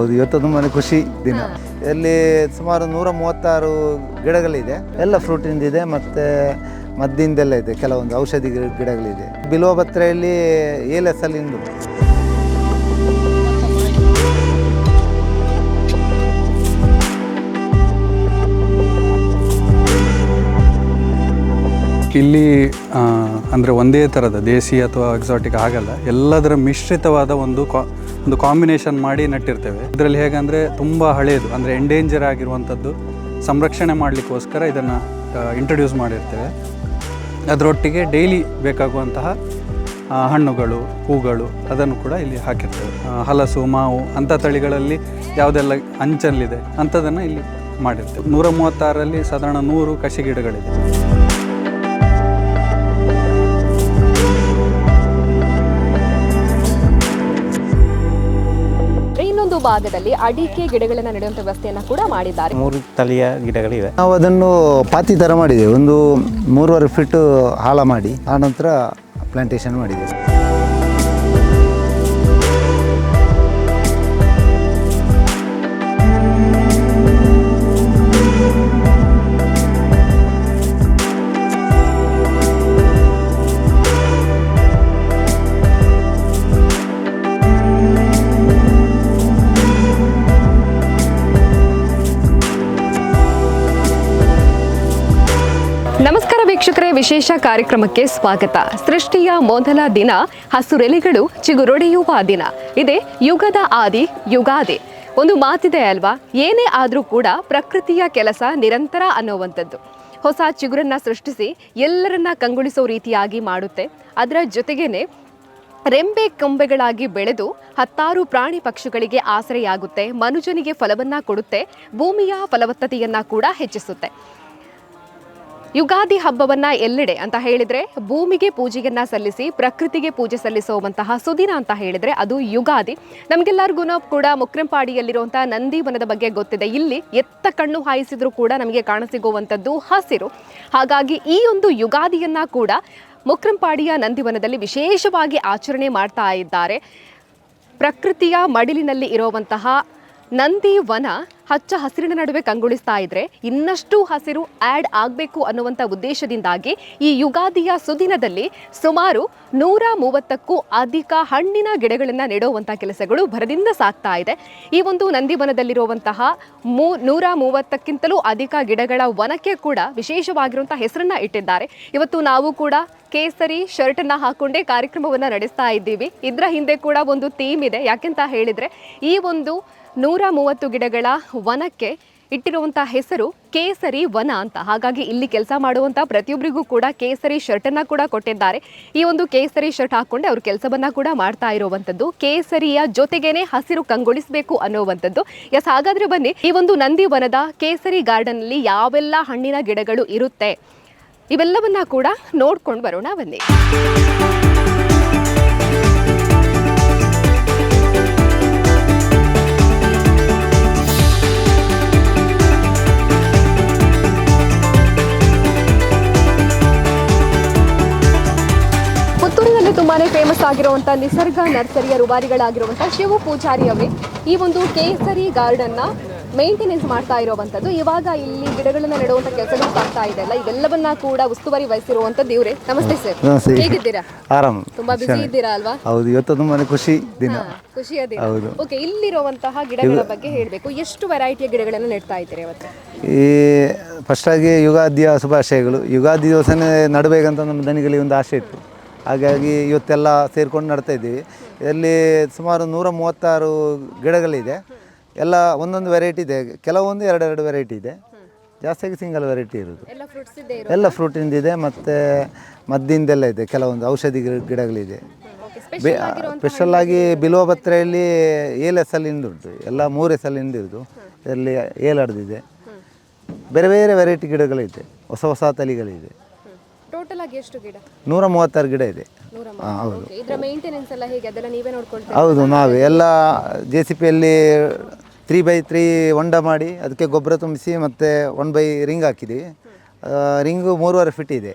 ಹೌದು ಇವತ್ತು ತುಂಬಾ ಖುಷಿ ದಿನ. ಇಲ್ಲಿ ಸುಮಾರು ನೂರ ಮೂವತ್ತಾರು ಗಿಡಗಳಿದೆ. ಎಲ್ಲ ಫ್ರೂಟಿಂದ ಇದೆ ಮತ್ತು ಮದ್ದಿಂದೆಲ್ಲ ಇದೆ ಕೆಲವೊಂದು ಔಷಧಿ ಗಿಡಗಳಿದೆ. ಗಿಡಗಳಿದೆ ಬಿಲ್ವಪತ್ರೆಯಲ್ಲಿ ಏಲೆಸಲ್ಲಿಂದು ಇಲ್ಲಿ ಅಂದರೆ ಅಂದ್ರೆ ಒಂದೇ ಥರದ ದೇಸಿ ಅಥವಾ ಎಕ್ಸಾಟಿಕ್ ಆಗಲ್ಲ ಎಲ್ಲದರ ಮಿಶ್ರಿತವಾದ ಒಂದು ಕಾ ಒಂದು ಕಾಂಬಿನೇಷನ್ ಮಾಡಿ ನೆಟ್ಟಿರ್ತೇವೆ. ಇದರಲ್ಲಿ ಹೇಗಂದರೆ ತುಂಬ ಹಳೆಯದು ಅಂದರೆ ಎಂಡೇಂಜರ್ ಆಗಿರುವಂಥದ್ದು ಸಂರಕ್ಷಣೆ ಮಾಡಲಿಕ್ಕೋಸ್ಕರ ಇದನ್ನು ಇಂಟ್ರೊಡ್ಯೂಸ್ ಮಾಡಿರ್ತೇವೆ. ಅದರೊಟ್ಟಿಗೆ ಡೈಲಿ ಬೇಕಾಗುವಂತಹ ಹಣ್ಣುಗಳು, ಹೂಗಳು ಅದನ್ನು ಕೂಡ ಇಲ್ಲಿ ಹಾಕಿರ್ತೇವೆ. ಹಲಸು, ಮಾವು ಅಂಥ ತಳಿಗಳಲ್ಲಿ ಯಾವುದೆಲ್ಲ ಅಂಚಲ್ಲಿದೆ ಅಂಥದ್ದನ್ನು ಇಲ್ಲಿ ಮಾಡಿರ್ತೇವೆ. ನೂರ ಮೂವತ್ತಾರರಲ್ಲಿ ಸಾಧಾರಣ ನೂರು ಕಸಿ ಗಿಡಗಳಿದೆ ಭಾಗದಲ್ಲಿ ಅಡಿಕೆ ಗಿಡಗಳನ್ನು ನೆಡುವಂತ ವ್ಯವಸ್ಥೆಯನ್ನು ಕೂಡ ಮಾಡಿದ್ದಾರೆ. ಮೂರು ತಳಿಯ ಗಿಡಗಳಿವೆ. ನಾವು ಅದನ್ನು ಪಾತಿ ಥರ ಮಾಡಿದ್ದೇವೆ. ಒಂದು ಮೂರುವರೆ ಫೀಟ್ ಹಾಳ ಮಾಡಿ ಆನಂತರ ಪ್ಲಾಂಟೇಶನ್ ಮಾಡಿದ್ದೇವೆ. ನಮಸ್ಕಾರ ವೀಕ್ಷಕರೇ, ವಿಶೇಷ ಕಾರ್ಯಕ್ರಮಕ್ಕೆ ಸ್ವಾಗತ. ಸೃಷ್ಟಿಯ ಮೊದಲ ದಿನ, ಹಸುರೆಲೆಗಳು ಚಿಗುರೊಡೆಯುವ ದಿನ. ಇದೇ ಯುಗದ ಆದಿ, ಯುಗಾದಿ. ಒಂದು ಮಾತಿದೆ ಅಲ್ವಾ? ಏನೇ ಆದರೂ ಕೂಡ ಪ್ರಕೃತಿಯ ಕೆಲಸ ನಿರಂತರ ಅನ್ನುವಂಥದ್ದು. ಹೊಸ ಚಿಗುರನ್ನ ಸೃಷ್ಟಿಸಿ ಎಲ್ಲರನ್ನ ಕಂಗೊಳಿಸೋ ರೀತಿಯಾಗಿ ಮಾಡುತ್ತೆ. ಅದರ ಜೊತೆಗೇನೆ ರೆಂಬೆ ಕೊಂಬೆಗಳಾಗಿ ಬೆಳೆದು ಹತ್ತಾರು ಪ್ರಾಣಿ ಪಕ್ಷಿಗಳಿಗೆ ಆಸರೆಯಾಗುತ್ತೆ, ಮನುಜನಿಗೆ ಫಲವನ್ನ ಕೊಡುತ್ತೆ, ಭೂಮಿಯ ಫಲವತ್ತತೆಯನ್ನ ಕೂಡ ಹೆಚ್ಚಿಸುತ್ತೆ. ಯುಗಾದಿ ಹಬ್ಬವನ್ನ ಎಲ್ಲೆಡೆ ಅಂತ ಹೇಳಿದ್ರೆ ಭೂಮಿಗೆ ಪೂಜೆಯನ್ನ ಸಲ್ಲಿಸಿ, ಪ್ರಕೃತಿಗೆ ಪೂಜೆ ಸಲ್ಲಿಸುವಂತಹ ಸುದಿನ ಅಂತ ಹೇಳಿದ್ರೆ ಅದು ಯುಗಾದಿ. ನಮಗೆಲ್ಲರಿಗೂ ಕೂಡ ಮುಕ್ರಂಪಾಡಿಯಲ್ಲಿರುವಂತಹ ನಂದಿವನದ ಬಗ್ಗೆ ಗೊತ್ತಿದೆ. ಇಲ್ಲಿ ಎತ್ತ ಕಣ್ಣು ಹಾಯಿಸಿದ್ರು ಕೂಡ ನಮಗೆ ಕಾಣಸಿಗುವಂಥದ್ದು ಹಸಿರು. ಹಾಗಾಗಿ ಈ ಒಂದು ಯುಗಾದಿಯನ್ನ ಕೂಡ ಮುಕ್ರಂಪಾಡಿಯ ನಂದಿವನದಲ್ಲಿ ವಿಶೇಷವಾಗಿ ಆಚರಣೆ ಮಾಡ್ತಾ ಇದ್ದಾರೆ. ಪ್ರಕೃತಿಯ ಮಡಿಲಿನಲ್ಲಿ ಇರುವಂತಹ ನಂದಿ ವನ ಹಚ್ಚ ಹಸಿರಿನ ನಡುವೆ ಕಂಗೊಳಿಸ್ತಾ ಇದ್ರೆ ಇನ್ನಷ್ಟು ಹಸಿರು ಆ್ಯಡ್ ಆಗಬೇಕು ಅನ್ನುವಂಥ ಉದ್ದೇಶದಿಂದಾಗಿ ಈ ಯುಗಾದಿಯ ಸುದಿನದಲ್ಲಿ ಸುಮಾರು ನೂರ ಮೂವತ್ತಕ್ಕೂ ಅಧಿಕ ಹಣ್ಣಿನ ಗಿಡಗಳನ್ನು ನೆಡುವಂಥ ಕೆಲಸಗಳು ಭರದಿಂದ ಸಾಗ್ತಾ ಇದೆ. ಈ ಒಂದು ನಂದಿವನದಲ್ಲಿರುವಂತಹ ಮೂ ನೂರ ಮೂವತ್ತಕ್ಕಿಂತಲೂ ಅಧಿಕ ಗಿಡಗಳ ವನಕ್ಕೆ ಕೂಡ ವಿಶೇಷವಾಗಿರುವಂಥ ಹೆಸರನ್ನು ಇಟ್ಟಿದ್ದಾರೆ. ಇವತ್ತು ನಾವು ಕೂಡ ಕೇಸರಿ ಶರ್ಟನ್ನು ಹಾಕೊಂಡೇ ಕಾರ್ಯಕ್ರಮವನ್ನು ನಡೆಸ್ತಾ ಇದ್ದೀವಿ. ಇದರ ಹಿಂದೆ ಕೂಡ ಒಂದು ಥೀಮ್ ಇದೆ. ಯಾಕೆಂತ ಹೇಳಿದ್ರೆ ಈ ಒಂದು ನೂರ ಮೂವತ್ತು ಗಿಡಗಳ ವನಕ್ಕೆ ಇಟ್ಟಿರುವಂಥ ಹೆಸರು ಕೇಸರಿ ವನ ಅಂತ. ಹಾಗಾಗಿ ಇಲ್ಲಿ ಕೆಲಸ ಮಾಡುವಂತ ಪ್ರತಿಯೊಬ್ಬರಿಗೂ ಕೂಡ ಕೇಸರಿ ಶರ್ಟ್ ಅನ್ನ ಕೂಡ ಕೊಟ್ಟಿದ್ದಾರೆ. ಈ ಒಂದು ಕೇಸರಿ ಶರ್ಟ್ ಹಾಕೊಂಡೆ ಅವ್ರ ಕೆಲಸವನ್ನ ಕೂಡ ಮಾಡ್ತಾ ಇರುವಂತದ್ದು. ಕೇಸರಿಯ ಜೊತೆಗೇನೆ ಹಸಿರು ಕಂಗೊಳಿಸಬೇಕು ಅನ್ನುವಂಥದ್ದು. ಎಸ್, ಹಾಗಾದ್ರೆ ಬನ್ನಿ, ಈ ಒಂದು ನಂದಿ ವನದ ಕೇಸರಿ ಗಾರ್ಡನ್ ಅಲ್ಲಿ ಯಾವೆಲ್ಲ ಹಣ್ಣಿನ ಗಿಡಗಳು ಇರುತ್ತೆ? ಇವೆಲ್ಲವನ್ನ ಕೂಡ ನೋಡ್ಕೊಂಡು ಬರೋಣ ಬನ್ನಿ. ತುಂಬಾನೇ ಫೇಮಸ್ ಆಗಿರುವಂತ ನಿಸರ್ಗ ನರ್ಸರಿಯ ರುಬಾರಿಗಳಾಗಿರುವಂತ ಶಿವ ಪೂಜಾರಿ ಅವೇ ಈ ಒಂದು ಕೇಸರಿ ಗಾರ್ಡನ್ನ ಮೇಂಟೆನೆನ್ಸ್ ಮಾಡ್ತಾ ಇರುವಂಥದ್ದು ಇವಾಗ ಇಲ್ಲಿ ಗಿಡಗಳನ್ನ ನೆಡುವಂಥ ಕೆಲಸಗಳು ಆಗ್ತಾ ಇದೆ ಅಲ್ಲ? ಇವೆಲ್ಲವನ್ನ ಕೂಡ ಉಸ್ತುವಾರಿ ವಹಿಸಿರುವಂಥದ್ದು ಇವರೇ. ನಮಸ್ತೆ ಸರ್. ಹೇಗಿದ್ದೀರಾ? ಆರಾಮ್. ತುಂಬಾ ಬಿಸಿ ಇದ್ದೀರಾ ಅಲ್ವಾ? ಹೌದು ಇವತ್ತು ತುಂಬಾ ಖುಷಿ ದಿನ. ಖುಷಿ ಖುಷಿಯ ದಿನ ಹೌದು. ಓಕೆ ಇಲ್ಲಿರುವಂತಹ ಗಿಡಗಳ ಬಗ್ಗೆ ಹೇಳಬೇಕು. ಎಷ್ಟು ವೆರೈಟಿಯ ಗಿಡಗಳನ್ನು ನೆಡ್ತಾ ಇದ್ದೀರಿ ಇವತ್ತು? ಈ ಫಸ್ಟಾಗಿ ಯುಗಾದಿಯ ಶುಭಾಶಯಗಳು. ಯುಗಾದಿ ದಿವಸನೇ ನಡಬೇಕಂತ ನಮ್ಮ ದನಿಗಳಿಗೆ ಒಂದು ಆಸೆ ಇತ್ತು. ಹಾಗಾಗಿ ಇವತ್ತೆಲ್ಲ ಸೇರಿಕೊಂಡು ನಡ್ತಾ ಇದ್ದೀವಿ. ಇಲ್ಲಿ ಸುಮಾರು ನೂರ ಮೂವತ್ತಾರು ಗಿಡಗಳಿದೆ. ಎಲ್ಲ ಒಂದೊಂದು ವೆರೈಟಿ ಇದೆ. ಕೆಲವೊಂದು ಎರಡೆರಡು ವೆರೈಟಿ ಇದೆ. ಜಾಸ್ತಿಯಾಗಿ ಸಿಂಗಲ್ ವೆರೈಟಿ ಇರೋದು ಎಲ್ಲ ಫ್ರೂಟಿಂದ ಇದೆ ಮತ್ತು ಮದ್ದಿಂದೆಲ್ಲ ಇದೆ. ಕೆಲವೊಂದು ಔಷಧಿ ಗಿಡ- ಗಿಡಗಳಿದೆ. ಸ್ಪೆಷಲ್ ಆಗಿ ಬಿಲ್ವಪತ್ರೆಯಲ್ಲಿ ಏಳು ಎಸಲಿಂದ ಉಂಟು. ಎಲ್ಲ ಮೂರು ಎಸಲಿಂದ ಇರೋದು ಇದರಲ್ಲಿ ಏಲ್ ಹಡ್ದಿದೆ ಬೇರೆ ಬೇರೆ ವೆರೈಟಿ ಗಿಡಗಳಿದೆ. ಹೊಸ ಹೊಸ ತಳಿಗಳಿದೆ. ಟೋಟಲ್ ಆಗಿ ಎಷ್ಟು ಗಿಡ? ನೂರ ಮೂವತ್ತಾರು ಗಿಡ ಇದೆ. ಹಾಂ ಹೌದು. ಇದರ ಮೇಂಟೆನೆನ್ಸ್ ಎಲ್ಲ ಹೇಗೆ? ಅದೆಲ್ಲ ನೀವೇ ನೋಡ್ಕೊಳ್ತೀರಾ? ಹೌದು ನಾವೇ. ಎಲ್ಲ ಜೆ ಸಿ ಪಿಯಲ್ಲಿ ತ್ರೀ ಬೈ ತ್ರೀ ಹೊಂಡ ಮಾಡಿ ಅದಕ್ಕೆ ಗೊಬ್ಬರ ತುಂಬಿಸಿ ಮತ್ತೆ ಒನ್ ಬೈ ರಿಂಗ್ ಹಾಕಿದ್ದೀವಿ ರಿಂಗು ಮೂರುವರೆ ಫಿಟ್ ಇದೆ.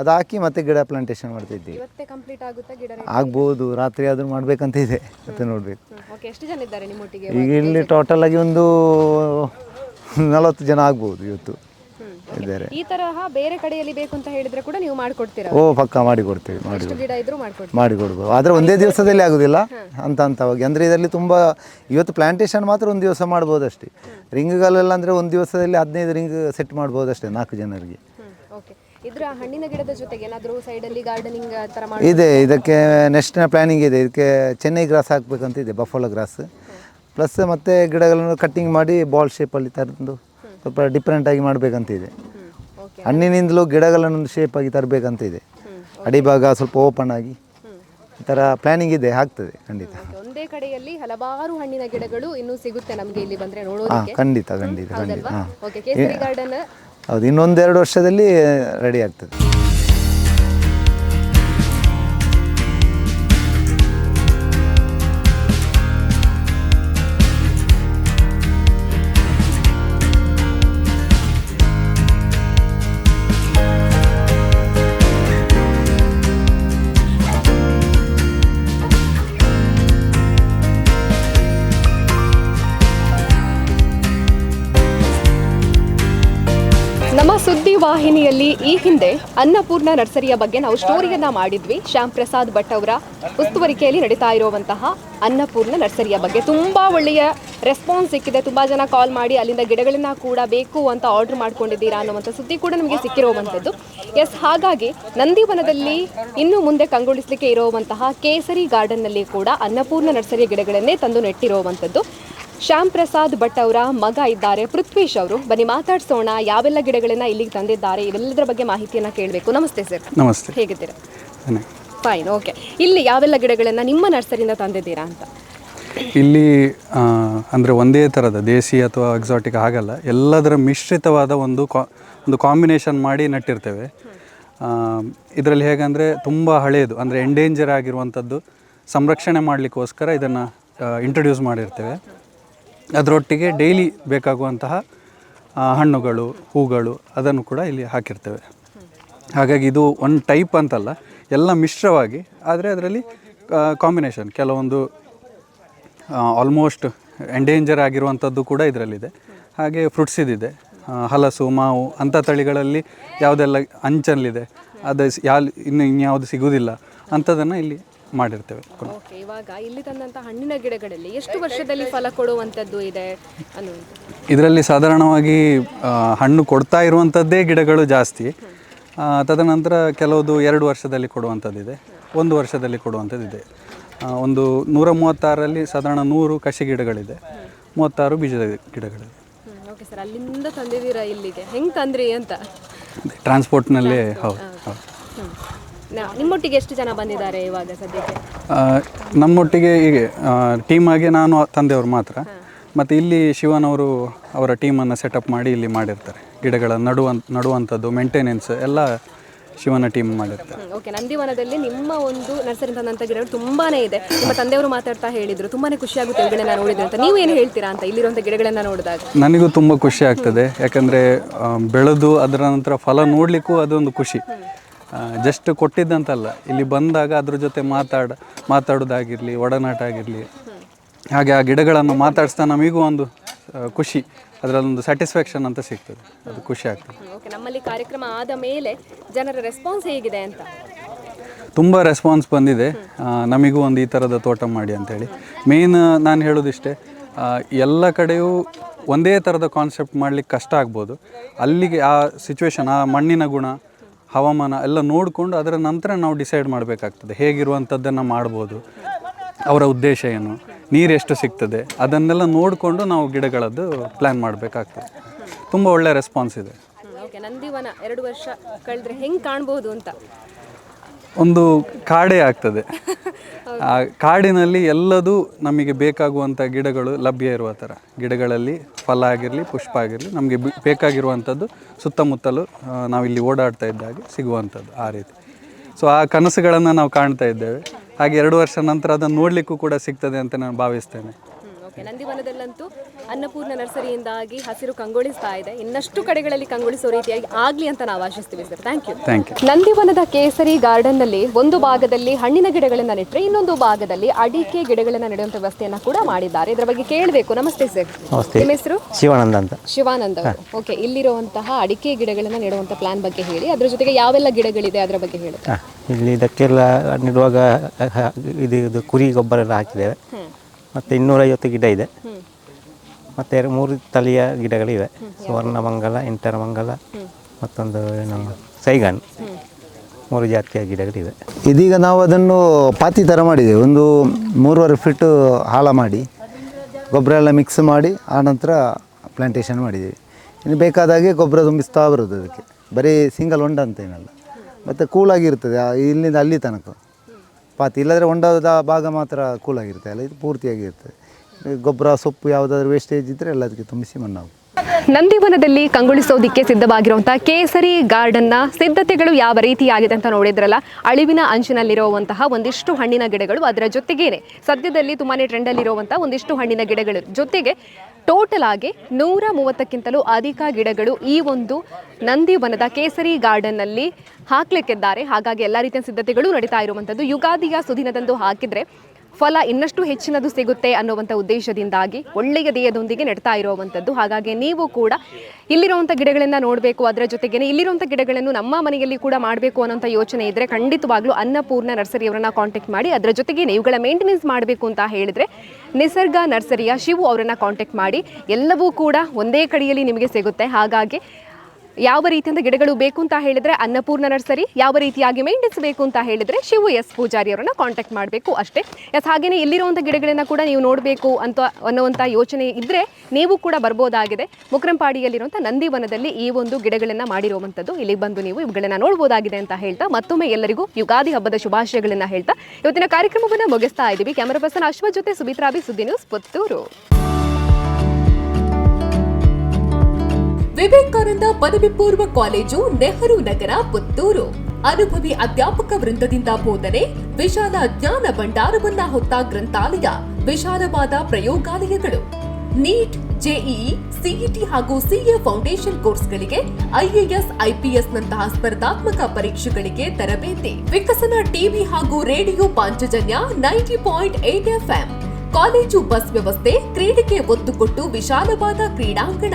ಅದು ಹಾಕಿ ಮತ್ತೆ ಗಿಡ ಪ್ಲಾಂಟೇಶನ್ ಮಾಡ್ತಿದ್ದೀವಿ ಇವತ್ತೇ ಕಂಪ್ಲೀಟ್ ಆಗುತ್ತಾ ಗಿಡ ಆಗ್ಬೋದು ರಾತ್ರಿ ಆದರೂ ಮಾಡಬೇಕಂತ ಇದೆ. ಮತ್ತೆ ನೋಡಬೇಕು. ಓಕೆ ಎಷ್ಟು ಜನ ಇದ್ದಾರೆ ನಿಮ್ಮೊಟ್ಟಿಗೆ ಈಗ ಇಲ್ಲಿ ಟೋಟಲ್ ಆಗಿ ಒಂದು ನಲವತ್ತು ಜನ ಆಗ್ಬೋದು ಇವತ್ತು. ಇದ್ದಾರೆ. ಈ ತರಹ ಬೇರೆ ಕಡೆಯಲ್ಲಿ ಬೇಕು ಅಂತ ಹೇಳಿದ್ರೆ ಕೂಡ ನೀವು ಮಾಡಿಕೊಡ್ತೀರಾ? ಓ ಪಕ್ಕ ಮಾಡಿ ಕೊಡ್ತೇವೆ ಮಾಡಿ ಎಷ್ಟು ಗಿಡ ಇದ್ರೂ ಮಾಡ್ಕೊಡ್ತೀರಾ? ಮಾಡಿ ಕೊಡ್ಬೋದು ಆದರೆ ಒಂದೇ ದಿವಸದಲ್ಲಿ ಆಗೋದಿಲ್ಲ ಅಂತ ಹಂತವಾಗಿ ಅಂದರೆ ಇದರಲ್ಲಿ ತುಂಬ ಇವತ್ತು ಪ್ಲಾಂಟೇಶನ್ ಮಾತ್ರ ಒಂದು ದಿವಸ ಮಾಡ್ಬೋದು ಅಷ್ಟೇ ರಿಂಗ್ಗಳೆಲ್ಲ ಅಂದರೆ ಒಂದು ದಿವಸದಲ್ಲಿ ಹದಿನೈದು ರಿಂಗ್ ಸೆಟ್ ಮಾಡ್ಬೋದು ಅಷ್ಟೇ ನಾಲ್ಕು ಜನರಿಗೆ. ಓಕೆ ಇದ್ರ ಹಣ್ಣಿನ ಗಿಡದ ಜೊತೆಗೆ ಏನಾದರೂ ಸೈಡಲ್ಲಿ ಗಾರ್ಡನಿಂಗ್ ಥರ ಮಾಡಿ ಇದೆ ಇದಕ್ಕೆ ನೆಕ್ಸ್ಟ್ನ ಪ್ಲ್ಯಾನಿಂಗ್ ಇದೆ. ಇದಕ್ಕೆ ಚೆನ್ನೈ ಗ್ರಾಸ್ ಹಾಕ್ಬೇಕಂತ ಇದೆ ಬಫಾಲೋ ಗ್ರಾಸ್ ಪ್ಲಸ್ ಮತ್ತೆ ಗಿಡಗಳನ್ನು ಕಟ್ಟಿಂಗ್ ಮಾಡಿ ಬಾಲ್ ಶೇಪಲ್ಲಿ ತಂದು ಸ್ವಲ್ಪ ಡಿಫ್ರೆಂಟಾಗಿ ಮಾಡಬೇಕಂತ ಇದೆ ಓಕೆ ಹಣ್ಣಿನಿಂದಲೂ ಗಿಡಗಳನ್ನು ಶೇಪ್ ಆಗಿ ತರಬೇಕಂತ ಇದೆ ಅಡಿಭಾಗ ಸ್ವಲ್ಪ ಓಪನ್ ಆಗಿ. ಈ ಥರ ಪ್ಲ್ಯಾನಿಂಗ್ ಇದೆ ಆಗ್ತದೆ ಖಂಡಿತ. ಒಂದೇ ಕಡೆಯಲ್ಲಿ ಹಲವಾರು ಹಣ್ಣಿನ ಗಿಡಗಳು ಇನ್ನೂ ಸಿಗುತ್ತೆ ನಮಗೆ ಇಲ್ಲಿ ಬಂದರೆ ಹಾಂ ನೋಡೋದಕ್ಕೆ. ಖಂಡಿತ ಖಂಡಿತ ಖಂಡಿತ ಹೌದಲ್ವಾ? ಹಾಂ. ಓಕೆ ಕೇಸರಿ ಗಾರ್ಡನ್ ಹೌದು ಇನ್ನೊಂದೆರಡು ವರ್ಷದಲ್ಲಿ ರೆಡಿ ಆಗ್ತದೆ. ಸುದ್ದಿ ವಾಹಿನಿಯಲ್ಲಿ ಈ ಹಿಂದೆ ಅನ್ನಪೂರ್ಣ ನರ್ಸರಿಯ ಬಗ್ಗೆ ನಾವು ಸ್ಟೋರಿಯನ್ನ ಮಾಡಿದ್ವಿ. ಶ್ಯಾಮ್ ಪ್ರಸಾದ್ ಭಟ್ ಅವರ ಉಸ್ತುವರಿಕೆಯಲ್ಲಿ ನಡೀತಾ ಇರುವಂತಹ ಅನ್ನಪೂರ್ಣ ನರ್ಸರಿಯ ಬಗ್ಗೆ ತುಂಬಾ ಒಳ್ಳೆಯ ರೆಸ್ಪಾನ್ಸ್ ಸಿಕ್ಕಿದೆ. ತುಂಬಾ ಜನ ಕಾಲ್ ಮಾಡಿ ಅಲ್ಲಿಂದ ಗಿಡಗಳನ್ನ ಕೂಡ ಬೇಕು ಅಂತ ಆರ್ಡರ್ ಮಾಡ್ಕೊಂಡಿದ್ದೀರಾ ಅನ್ನುವಂಥ ಸುದ್ದಿ ಕೂಡ ನಮಗೆ ಸಿಕ್ಕಿರುವಂಥದ್ದು. ಎಸ್ ಹಾಗಾಗಿ ನಂದಿವನದಲ್ಲಿ ಇನ್ನು ಮುಂದೆ ಕಂಗೊಳಿಸಲಿಕ್ಕೆ ಇರುವಂತಹ ಕೇಸರಿ ಗಾರ್ಡನ್ನಲ್ಲಿ ಕೂಡ ಅನ್ನಪೂರ್ಣ ನರ್ಸರಿಯ ಗಿಡಗಳನ್ನೇ ತಂದು ನೆಟ್ಟಿರುವಂಥದ್ದು. ಶ್ಯಾಮ್ ಪ್ರಸಾದ್ ಭಟ್ ಅವರ ಮಗ ಇದ್ದಾರೆ. ಪೃಥ್ವೀಶ್ ಅವರು. ಬನ್ನಿ ಮಾತಾಡ್ಸೋಣ. ಯಾವೆಲ್ಲ ಗಿಡಗಳನ್ನ ಇಲ್ಲಿಗೆ ತಂದಿದ್ದಾರೆ? ಇವೆಲ್ಲದರ ಬಗ್ಗೆ ಮಾಹಿತಿಯನ್ನ ಕೇಳಬೇಕು. ನಮಸ್ತೆ ಸರ್. ನಮಸ್ತೆ. ಹೇಗಿದ್ದೀರಾ? ಫೈನ್ ಓಕೆ ಇಲ್ಲಿ ಯಾವೆಲ್ಲ ಗಿಡಗಳನ್ನ ನಿಮ್ಮ ನರ್ಸರಿಯಿಂದ ತಂದಿದ್ದೀರಾ ಅಂತ? ಇಲ್ಲಿ ಅಂದರೆ ಒಂದೇ ಥರದ ದೇಸಿ ಅಥವಾ ಎಕ್ಸಾಟಿಕ್ ಆಗಲ್ಲ. ಎಲ್ಲದರ ಮಿಶ್ರಿತವಾದ ಒಂದು ಕಾ ಒಂದು ಕಾಂಬಿನೇಷನ್ ಮಾಡಿ ನಟ್ಟಿರ್ತೇವೆ. ಇದರಲ್ಲಿ ಹೇಗಂದರೆ ತುಂಬ ಹಳೆಯದು ಅಂದರೆ ಎಂಡೇಂಜರ್ ಆಗಿರುವಂಥದ್ದು ಸಂರಕ್ಷಣೆ ಮಾಡಲಿಕ್ಕೋಸ್ಕರ ಇದನ್ನು ಇಂಟ್ರೊಡ್ಯೂಸ್ ಮಾಡಿರ್ತೇವೆ. ಅದರೊಟ್ಟಿಗೆ ಡೈಲಿ ಬೇಕಾಗುವಂತಹ ಹಣ್ಣುಗಳು, ಹೂಗಳು ಅದನ್ನು ಕೂಡ ಇಲ್ಲಿ ಹಾಕಿರ್ತೇವೆ. ಹಾಗಾಗಿ ಇದು ಒಂದು ಟೈಪ್ ಅಂತಲ್ಲ, ಎಲ್ಲ ಮಿಶ್ರವಾಗಿ, ಆದರೆ ಅದರಲ್ಲಿ ಕಾಂಬಿನೇಷನ್ ಕೆಲವೊಂದು ಆಲ್ಮೋಸ್ಟ್ ಎಂಡೇಂಜರ್ ಆಗಿರುವಂಥದ್ದು ಕೂಡ ಇದರಲ್ಲಿದೆ. ಹಾಗೆ ಫ್ರೂಟ್ಸ್ ಇದಿದೆ. ಹಲಸು, ಮಾವು, ಅಂಥ ತಳಿಗಳಲ್ಲಿ ಯಾವುದೆಲ್ಲ ಅಂಚಲ್ಲಿದೆ ಅದು ಯಾಲ್, ಇನ್ನು ಇನ್ಯಾವುದು ಸಿಗುವುದಿಲ್ಲ ಅಂಥದ್ದನ್ನು ಇಲ್ಲಿ ಮಾಡಿರ್ತೇವೆ. ಓಕೆ ಇವಾಗ ಇಲ್ಲಿ ತಂದಂತ ಹಣ್ಣಿನ ಗಿಡಗಳಲ್ಲಿ ಎಷ್ಟು ವರ್ಷದಲ್ಲಿ ಫಲ ಕೊಡುವಂಥದ್ದು ಇದೆ ಇದರಲ್ಲಿ ಸಾಧಾರಣವಾಗಿ ಹಣ್ಣು ಕೊಡ್ತಾ ಇರುವಂಥದ್ದೇ ಗಿಡಗಳು ಜಾಸ್ತಿ. ತದನಂತರ ಕೆಲವುದು ಎರಡು ವರ್ಷದಲ್ಲಿ ಕೊಡುವಂಥದ್ದಿದೆ ಒಂದು ವರ್ಷದಲ್ಲಿ ಕೊಡುವಂಥದ್ದಿದೆ. ಒಂದು ನೂರ ಮೂವತ್ತಾರರಲ್ಲಿ ಸಾಧಾರಣ ನೂರು ಕಸಿ ಗಿಡಗಳಿದೆ ಮೂವತ್ತಾರು ಬೀಜದ ಗಿಡಗಳಿದೆ. ಓಕೆ ಸರ್ ಅಲ್ಲಿಂದ ತಂದಿದ್ದೀರಾ ಇಲ್ಲಿಗೆ? ಹೆಂಗೆ ತಂದ್ರಿ ಅಂತ? ಟ್ರಾನ್ಸ್ಪೋರ್ಟ್ನಲ್ಲಿ ಹೌದು ಹೌದು. ನಿಮ್ಮೊಟ್ಟಿಗೆ ಎಷ್ಟು ಜನ ಬಂದಿದ್ದಾರೆ ಇವಾಗ ಸದ್ಯಕ್ಕೆ? ನಮ್ಮೊಟ್ಟಿಗೆ ಹೀಗೆ ಟೀಮ್ ಆಗಿ ನಾನು ತಂದೆಯವರು ಮಾತ್ರ. ಮತ್ತು ಇಲ್ಲಿ ಶಿವನವರು ಅವರ ಟೀಮನ್ನು ಸೆಟಪ್ ಮಾಡಿ ಇಲ್ಲಿ ಮಾಡಿರ್ತಾರೆ. ಗಿಡಗಳ ನಡುವಂತ ನಡುವಂಥದ್ದು ಮೇಂಟೆನೆನ್ಸ್ ಎಲ್ಲ ಶಿವನ ಟೀಮ್ ಮಾಡಿರ್ತಾರೆ. ಓಕೆ ನಂದಿವನದಲ್ಲಿ ನಿಮ್ಮ ಒಂದು ನರ್ಸರಿ ತಂದಂಥ ಗಿಡಗಳು ತುಂಬಾನೇ ಇದೆ. ನಿಮ್ಮ ತಂದೆಯವರು ಮಾತಾಡ್ತಾ ಹೇಳಿದ್ರು ತುಂಬಾನೇ ಖುಷಿ ಆಗುತ್ತೆ ಗಿಡಗಳನ್ನ ನೋಡಿದ್ರೆ ಅಂತ. ನೀವು ಏನು ಹೇಳ್ತೀರಾ ಅಂತ ಇಲ್ಲಿರುವಂಥ ಗಿಡಗಳನ್ನ ನೋಡಿದಾಗ? ನನಗೂ ತುಂಬ ಖುಷಿ ಆಗ್ತದೆ. ಯಾಕಂದರೆ ಬೆಳೆದು ಅದರ ನಂತರ ಫಲ ನೋಡಲಿಕ್ಕೂ ಅದೊಂದು ಖುಷಿ. ಜಸ್ಟ್ ಕೊಟ್ಟಿದ್ದಂತಲ್ಲ. ಇಲ್ಲಿ ಬಂದಾಗ ಅದ್ರ ಜೊತೆ ಮಾತಾಡ ಮಾತಾಡೋದಾಗಿರಲಿ ಒಡನಾಟ ಆಗಿರಲಿ. ಹಾಗೆ ಆ ಗಿಡಗಳನ್ನು ಮಾತಾಡಿಸ್ತಾ ನಮಗೂ ಒಂದು ಖುಷಿ. ಅದರಲ್ಲೊಂದು ಸ್ಯಾಟಿಸ್ಫ್ಯಾಕ್ಷನ್ ಅಂತ ಸಿಗ್ತದೆ. ಅದು ಖುಷಿ ಆಗ್ತದೆ. ಓಕೆ ನಮ್ಮಲ್ಲಿ ಕಾರ್ಯಕ್ರಮ ಆದ ಮೇಲೆ ಜನರ ರೆಸ್ಪಾನ್ಸ್ ಹೇಗಿದೆ ಅಂತ? ತುಂಬ ರೆಸ್ಪಾನ್ಸ್ ಬಂದಿದೆ. ನಮಗೂ ಒಂದು ಈ ಥರದ ತೋಟ ಮಾಡಿ ಅಂತೇಳಿ. ಮೇನ್ ನಾನು ಹೇಳೋದಿಷ್ಟೇ ಎಲ್ಲ ಕಡೆಯೂ ಒಂದೇ ಥರದ ಕಾನ್ಸೆಪ್ಟ್ ಮಾಡಲಿಕ್ಕೆ ಕಷ್ಟ ಆಗ್ಬೋದು. ಅಲ್ಲಿಗೆ ಆ ಸಿಚುವೇಶನ್ ಆ ಮಣ್ಣಿನ ಗುಣ ಹವಾಮಾನ ಎಲ್ಲ ನೋಡಿಕೊಂಡು ಅದರ ನಂತರ ನಾವು ಡಿಸೈಡ್ ಮಾಡಬೇಕಾಗ್ತದೆ. ಹೇಗಿರುವಂಥದ್ದನ್ನು ಮಾಡ್ಬೋದು. ಅವರ ಉದ್ದೇಶ ಏನು? ನೀರು ಎಷ್ಟು ಸಿಗ್ತದೆ? ಅದನ್ನೆಲ್ಲ ನೋಡಿಕೊಂಡು ನಾವು ಗಿಡಗಳದ್ದು ಪ್ಲ್ಯಾನ್ ಮಾಡಬೇಕಾಗ್ತದೆ. ತುಂಬ ಒಳ್ಳೆಯ ರೆಸ್ಪಾನ್ಸ್ ಇದೆ. ನಂದಿವನ ಎರಡು ವರ್ಷ ಕಳೆದ್ರೆ ಹೆಂಗೆ ಕಾಣ್ಬೋದು ಅಂತ. ಒಂದು ಕಾಡೇ ಆಗ್ತದೆ. ಆ ಕಾಡಿನಲ್ಲಿ ಎಲ್ಲದೂ ನಮಗೆ ಬೇಕಾಗುವಂಥ ಗಿಡಗಳು ಲಭ್ಯ ಇರುವ ಥರ. ಗಿಡಗಳಲ್ಲಿ ಫಲ ಆಗಿರಲಿ, ಪುಷ್ಪ ಆಗಿರಲಿ ನಮಗೆ ಬೇಕಾಗಿರುವಂಥದ್ದು ಸುತ್ತಮುತ್ತಲು ನಾವಿಲ್ಲಿ ಓಡಾಡ್ತಾ ಇದ್ದಾಗ ಸಿಗುವಂಥದ್ದು ಆ ರೀತಿ. ಸೊ ಆ ಕನಸುಗಳನ್ನು ನಾವು ಕಾಣ್ತಾ ಇದ್ದೇವೆ. ಹಾಗೆ ಎರಡು ವರ್ಷ ನಂತರ ಅದನ್ನು ನೋಡಲಿಕ್ಕೂ ಕೂಡ ಸಿಗ್ತದೆ ಅಂತ ನಾನು ಭಾವಿಸ್ತೇನೆ. ಓಕೆ ನಂದಿವನದಲ್ಲಂತೂ ಅನ್ನಪೂರ್ಣ ನರ್ಸರಿಯಿಂದಾಗಿ ಹಸಿರು ಕಂಗೊಳಿಸ್ತಾ ಇದೆ. ಇನ್ನಷ್ಟು ಕಡೆಗಳಲ್ಲಿ ಕಂಗೊಳಿಸೋ ರೀತಿಯಾಗಿ ಆಗ್ಲಿ ಅಂತ ನಾವು ಆಶಿಸ್ತೀವಿ sir. Thank you thank you ನಂದಿವನದ Kesari ಗಾರ್ಡನ್ನಲ್ಲಿ ಒಂದು ಭಾಗದಲ್ಲಿ ಹಣ್ಣಿನ ಗಿಡಗಳನ್ನ ನೆಟ್ಟರೆ ಇನ್ನೊಂದು ಭಾಗದಲ್ಲಿ ಅಡಿಕೆ ಗಿಡಗಳನ್ನ ನೆಡುವಂತ ವ್ಯವಸ್ಥೆಯನ್ನ ಕೂಡ ಮಾಡಿದ್ದಾರೆ. ಇದರ ಬಗ್ಗೆ ಕೇಳಬೇಕು. ನಮಸ್ತೆ ಸರ್. ನಿಮ್ಮ ಹೆಸರು? ಶಿವಾನಂದ ಅಂತ. ಶಿವಾನಂದ. ಓಕೆ ಇಲ್ಲಿರುವಂತಹ ಅಡಿಕೆ ಗಿಡಗಳನ್ನ ನೆಡುವಂತ ಪ್ಲಾನ್ ಬಗ್ಗೆ ಹೇಳಿ. ಅದ್ರ ಜೊತೆಗೆ ಯಾವೆಲ್ಲ ಗಿಡಗಳಿದೆ ಅದರ ಬಗ್ಗೆ ಹೇಳಿ. ಇಲ್ಲಿ ಇದಕ್ಕೆಲ್ಲ ನೆಡುವಾಗ ಇದು ಇದು ಕುರಿ ಗೊಬ್ಬರ ಎಲ್ಲ ಹಾಕಿದ್ದೇವೆ. ಮತ್ತು ಇನ್ನೂರೈವತ್ತು ಗಿಡ ಇದೆ. ಮತ್ತು ಮೂರು ತಳಿಯ ಗಿಡಗಳಿವೆ. ಸ್ವರ್ಣಮಂಗಲ, ಇಂಟರಮಂಗಲ, ಮತ್ತೊಂದು ನಮ್ಮ ಸೈಗನ್. ಮೂರು ಜಾತಿಯ ಗಿಡಗಳಿವೆ. ಇದೀಗ ನಾವು ಅದನ್ನು ಪಾತಿ ಥರ ಮಾಡಿದ್ದೇವೆ. ಒಂದು ಮೂರುವರೆ ಫೀಟು ಹಾಳ ಮಾಡಿ, ಗೊಬ್ಬರ ಎಲ್ಲ ಮಿಕ್ಸ್ ಮಾಡಿ ಆನಂತರ ಪ್ಲಾಂಟೇಷನ್ ಮಾಡಿದ್ದೀವಿ. ಇನ್ನು ಬೇಕಾದಾಗೆ ಗೊಬ್ಬರ ತುಂಬಿಸ್ತಾ ಬರೋದು ಅದಕ್ಕೆ. ಬರೀ ಸಿಂಗಲ್ ಹೊಂಡ ಅಂತೇನಲ್ಲ ಮತ್ತು ಕೂಲಾಗಿರ್ತದೆ ಆ ಇಲ್ಲಿಂದ ಅಲ್ಲಿ ತನಕ. ಪಾತಿ, ಇಲ್ಲದ್ರೆ ಹೊಂಡದ ಭಾಗ ಮಾತ್ರ ಕೂಲಾಗಿರುತ್ತೆ ಅಲ್ಲ, ಇದು ಪೂರ್ತಿಯಾಗಿರುತ್ತೆ. ಗೊಬ್ಬರ, ಸೊಪ್ಪು ಯಾವುದಾದ್ರೂ ವೇಸ್ಟೇಜ್ ಇದ್ದರೆ ಎಲ್ಲ ಅದಕ್ಕೆ ತುಂಬಿಸಿ ಮಣ್ಣು ನಂದಿವನದಲ್ಲಿ ಕಂಗೊಳಿಸೋದಿಕ್ಕೆ ಸಿದ್ಧವಾಗಿರುವಂತಹ ಕೇಸರಿ ಗಾರ್ಡನ್ನ ಸಿದ್ಧತೆಗಳು ಯಾವ ರೀತಿ ಆಗಿದೆ ಅಂತ ನೋಡಿದ್ರಲ್ಲ, ಅಳಿವಿನ ಅಂಚಿನಲ್ಲಿರುವಂತಹ ಒಂದಿಷ್ಟು ಹಣ್ಣಿನ ಗಿಡಗಳು ಅದರ ಜೊತೆಗೇನೆ. ಸದ್ಯದಲ್ಲಿ ತುಂಬಾನೇ ಟ್ರೆಂಡಲ್ಲಿರುವಂತಹ ಒಂದಿಷ್ಟು ಹಣ್ಣಿನ ಗಿಡಗಳು ಜೊತೆಗೆ ಟೋಟಲ್ ಆಗಿ ನೂರ ಮೂವತ್ತಕ್ಕಿಂತಲೂ ಅಧಿಕ ಗಿಡಗಳು ಈ ಒಂದು ನಂದಿವನದ ಕೇಸರಿ ಗಾರ್ಡನ್ನಲ್ಲಿ ಹಾಕ್ಲಿಕ್ಕಿದ್ದಾರೆ. ಹಾಗಾಗಿ ಎಲ್ಲ ರೀತಿಯ ಸಿದ್ಧತೆಗಳು ನಡೀತಾ ಇರುವಂಥದ್ದು. ಯುಗಾದಿಯ ಸುದಿನದಂದು ಹಾಕಿದ್ರೆ ಫಲ ಇನ್ನಷ್ಟು ಹೆಚ್ಚಿನದು ಸಿಗುತ್ತೆ ಅನ್ನುವಂಥ ಉದ್ದೇಶದಿಂದಾಗಿ ಒಳ್ಳೆಯ ದೇಹದೊಂದಿಗೆ ನೆಡ್ತಾ ಇರುವಂಥದ್ದು. ಹಾಗಾಗಿ ನೀವು ಕೂಡ ಇಲ್ಲಿರುವಂಥ ಗಿಡಗಳನ್ನು ನೋಡಬೇಕು, ಅದರ ಜೊತೆಗೆ ಇಲ್ಲಿರುವಂಥ ಗಿಡಗಳನ್ನು ನಮ್ಮ ಮನೆಯಲ್ಲಿ ಕೂಡ ಮಾಡಬೇಕು ಅನ್ನೋಂಥ ಯೋಚನೆ ಇದ್ದರೆ ಖಂಡಿತವಾಗ್ಲೂ ಅನ್ನಪೂರ್ಣ ನರ್ಸರಿಯವರನ್ನ ಕಾಂಟ್ಯಾಕ್ಟ್ ಮಾಡಿ, ಅದರ ಜೊತೆಗೆ ಇವುಗಳ ಮೇಂಟೆನೆನ್ಸ್ ಮಾಡಬೇಕು ಅಂತ ಹೇಳಿದ್ರೆ ನಿಸರ್ಗ ನರ್ಸರಿಯ ಶಿವು ಅವರನ್ನು ಕಾಂಟ್ಯಾಕ್ಟ್ ಮಾಡಿ, ಎಲ್ಲವೂ ಕೂಡ ಒಂದೇ ಕಡೆಯಲ್ಲಿ ನಿಮಗೆ ಸಿಗುತ್ತೆ. ಹಾಗಾಗಿ ಯಾವ ರೀತಿಯಿಂದ ಗಿಡಗಳು ಬೇಕು ಅಂತ ಹೇಳಿದ್ರೆ ಅನ್ನಪೂರ್ಣ ನರ್ಸರಿ, ಯಾವ ರೀತಿಯಾಗಿ ಮೇಂಟೆನ್ಸ್ ಬೇಕು ಅಂತ ಹೇಳಿದ್ರೆ ಶಿವು ಎಸ್ ಪೂಜಾರಿ ಅವರನ್ನ ಕಾಂಟ್ಯಾಕ್ಟ್ ಮಾಡಬೇಕು ಅಷ್ಟೇ. ಎಸ್ ಹಾಗೆಯೇ ಇಲ್ಲಿರುವಂಥ ಗಿಡಗಳನ್ನ ಕೂಡ ನೀವು ನೋಡಬೇಕು ಅಂತ ಅನ್ನುವಂಥ ಯೋಚನೆ ಇದ್ರೆ ನೀವು ಕೂಡ ಬರ್ಬೋದಾಗಿದೆ. ಮುಕ್ರಂಪಾಡಿಯಲ್ಲಿರುವಂಥ ನಂದಿವನದಲ್ಲಿ ಈ ಒಂದು ಗಿಡಗಳನ್ನ ಮಾಡಿರುವಂಥದ್ದು ಇಲ್ಲಿ ಬಂದು ನೀವು ಇವುಗಳನ್ನ ನೋಡ್ಬೋದಾಗಿದೆ ಅಂತ ಹೇಳ್ತಾ, ಮತ್ತೊಮ್ಮೆ ಎಲ್ಲರಿಗೂ ಯುಗಾದಿ ಹಬ್ಬದ ಶುಭಾಶಯಗಳನ್ನ ಹೇಳ್ತಾ, ಇವತ್ತಿನ ಕಾರ್ಯಕ್ರಮವನ್ನು ಮುಗಿಸ್ತಾ ಇದ್ದೀವಿ. ಕ್ಯಾಮರಾ ಪರ್ಸನ್ ಅಶ್ವ ಜೊತೆ ಸುಬಿತ್ರಾಬಿ ಸುದ್ದಿ ನ್ಯೂಸ್ ಪುತ್ತೂರು. ವಿವೇಕಾನಂದ ಪದವಿ ಪೂರ್ವ ಕಾಲೇಜು ನೆಹರು ನಗರ, ಪುತ್ತೂರು. ಅನುಭವಿ ಅಧ್ಯಾಪಕ ವೃಂದದಿಂದ ಬೋಧನೆ, ವಿಶಾಲ ಜ್ಞಾನ ಭಂಡಾರವನ್ನ ಹೊತ್ತ ಗ್ರಂಥಾಲಯ, ವಿಶಾಲವಾದ ಪ್ರಯೋಗಾಲಯಗಳು. ನೀಟ್, ಜೆಇಇ, ಸಿಇಟಿ ಹಾಗೂ ಸಿಎ ಫೌಂಡೇಶನ್ ಕೋರ್ಸ್ಗಳಿಗೆ ಐಎಎಸ್, ಐಪಿಎಸ್ ನಂತಹ ಸ್ಪರ್ಧಾತ್ಮಕ ಪರೀಕ್ಷೆಗಳಿಗೆ ತರಬೇತಿ. ವಿಕಸನ ಟಿವಿ ಹಾಗೂ radio Panchajanya ninety point eight FM. College bus ವ್ಯವಸ್ಥೆ, ಕ್ರೀಡೆಗೆ ಒತ್ತು ಕೊಟ್ಟು ವಿಶಾಲವಾದ ಕ್ರೀಡಾಂಗಣ.